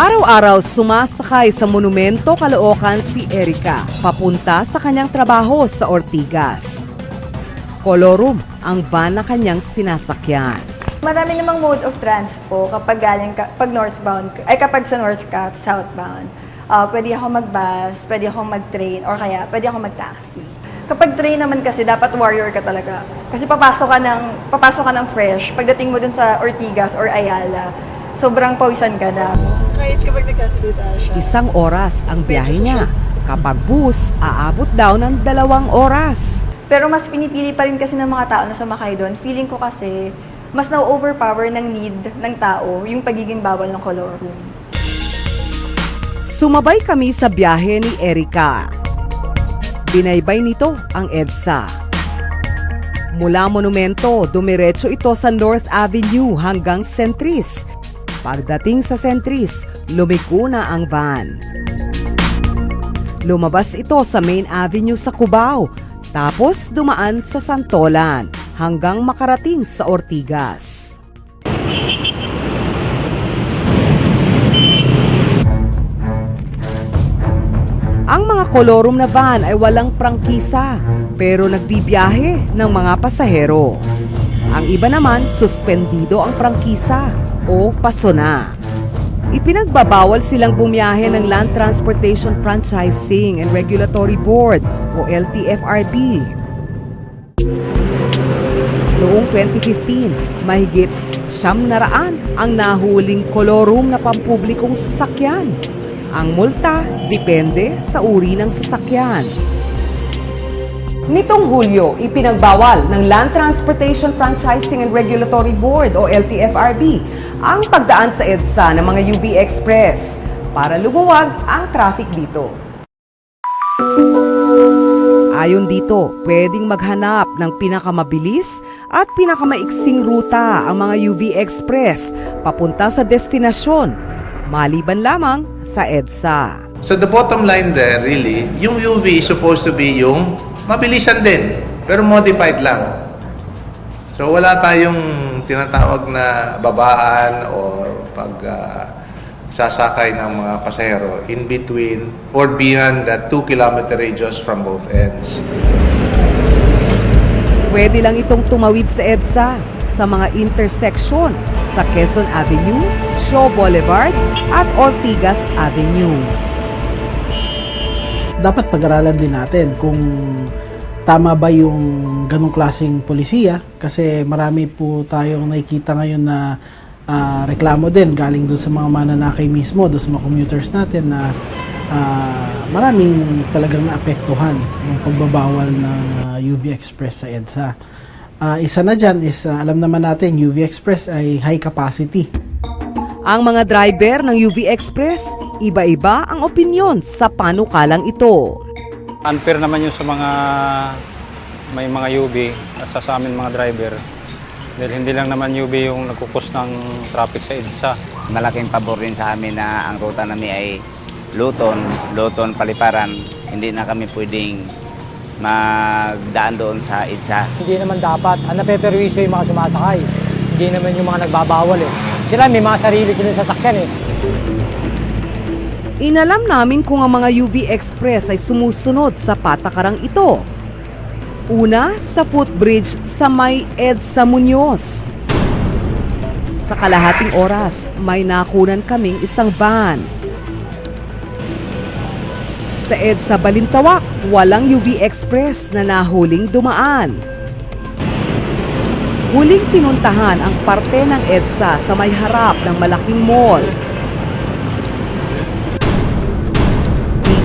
Araw-araw sumasakay sa monumento Caloocan si Erika papunta sa kanyang trabaho sa Ortigas. Colorum ang van na kanyang sinasakyan. Marami namang mode of transpo kapag galing ka, pag northbound, ay kapag sa north ka, southbound. Ah, pwede ako mag-bus, pwede akong mag-train, or kaya pwede ako mag-taxi. Kapag train naman kasi, dapat warrior ka talaga. Kasi papasok ka ng, papasok ka ng fresh. Pagdating mo dun sa Ortigas or Ayala, sobrang pawisan ka na. Kahit kapag nagkasalita siya. Isang oras ang biyahe niya. Kapag bus, aabot daw ng dalawang oras. Pero mas pinipili pa rin kasi ng mga tao na sumakay doon. Feeling ko kasi, mas na-overpower ng need ng tao yung pagiging bawal ng color room. Sumabay kami sa biyahe ni Erika. Binaybay nito ang EDSA. Mula monumento, dumiretso ito sa North Avenue hanggang Centris. Pagdating sa Centris, lumiko na ang van. Lumabas ito sa Main Avenue sa Cubao, tapos dumaan sa Santolan hanggang makarating sa Ortigas. Ang mga kolorum na van ay walang prangkisa pero nagbibiyahe ng mga pasahero. Ang iba naman, suspendido ang prangkisa o paso na. Ipinagbabawal silang bumiyahe ng Land Transportation Franchising and Regulatory Board o LTFRB. Noong 2015, mahigit siyam na raan ang nahuling kolorum na pampublikong sasakyan. Ang multa depende sa uri ng sasakyan. Nitong Hulyo, ipinagbawal ng Land Transportation Franchising and Regulatory Board o LTFRB ang pagdaan sa EDSA ng mga UV Express para lumuwag ang traffic dito. Ayon dito, pwedeng maghanap ng pinakamabilis at pinakamaiksing ruta ang mga UV Express papunta sa destinasyon, maliban lamang sa EDSA. So the bottom line there, really, yung UV is supposed to be yung mabilisan din, pero modified lang. So wala tayong tinatawag na babaan o pag ah, sasakay ng mga pasahero in between or beyond that 2 kilometer radius from both ends. Pwede lang itong tumawid sa EDSA sa mga intersection sa Quezon Avenue, Shaw Boulevard at Ortigas Avenue. dapat pag-aralan din natin kung tama ba yung ganong klaseng polisiya kasi marami po tayong nakikita ngayon na ah, reklamo din galing doon sa mga mananakay mismo, doon sa mga commuters natin na ah, maraming talagang naapektuhan yung pagbabawal ng ah, UV Express sa EDSA. Ah, isa na dyan is ah, alam naman natin UV Express ay high capacity. Ang mga driver ng UV Express, iba-iba ang opinyon sa panukalang ito. Unfair naman yung sa mga may mga UV at sa, sa amin mga driver. Dahil hindi lang naman UV yung nagkukos ng traffic sa EDSA. malaking pabor din sa amin na ang ruta namin ay Luton, Luton, Paliparan. Hindi na kami pwedeng magdaan doon sa IDSA. Hindi naman dapat. Ang napeperwisyo yung mga sumasakay. Hindi naman yung mga nagbabawal eh. Sila may mga sarili silang sasakyan eh. Inalam namin kung ang mga UV Express ay sumusunod sa patakarang ito. Una, sa footbridge sa may EDSA Muñoz. Sa kalahating oras, may nakunan kaming isang van. Sa EDSA Balintawak, walang UV Express na nahuling dumaan. Huling pinuntahan ang parte ng EDSA sa may harap ng malaking mall.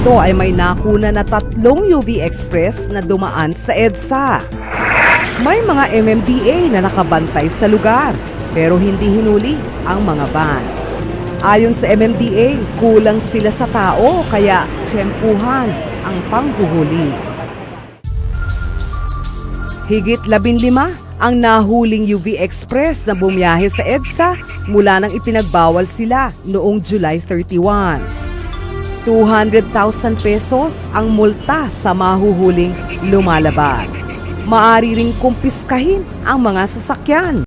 Dito ay may nakuna na tatlong UV Express na dumaan sa EDSA. May mga MMDA na nakabantay sa lugar pero hindi hinuli ang mga van. Ayon sa MMDA, kulang sila sa tao kaya tsempuhan ang panghuhuli. Higit labing lima ang nahuling UV Express na bumiyahe sa EDSA mula nang ipinagbawal sila noong July 31. 200,000 pesos ang multa sa mahuhuling lumalabag. Maari ring kumpiskahin ang mga sasakyan.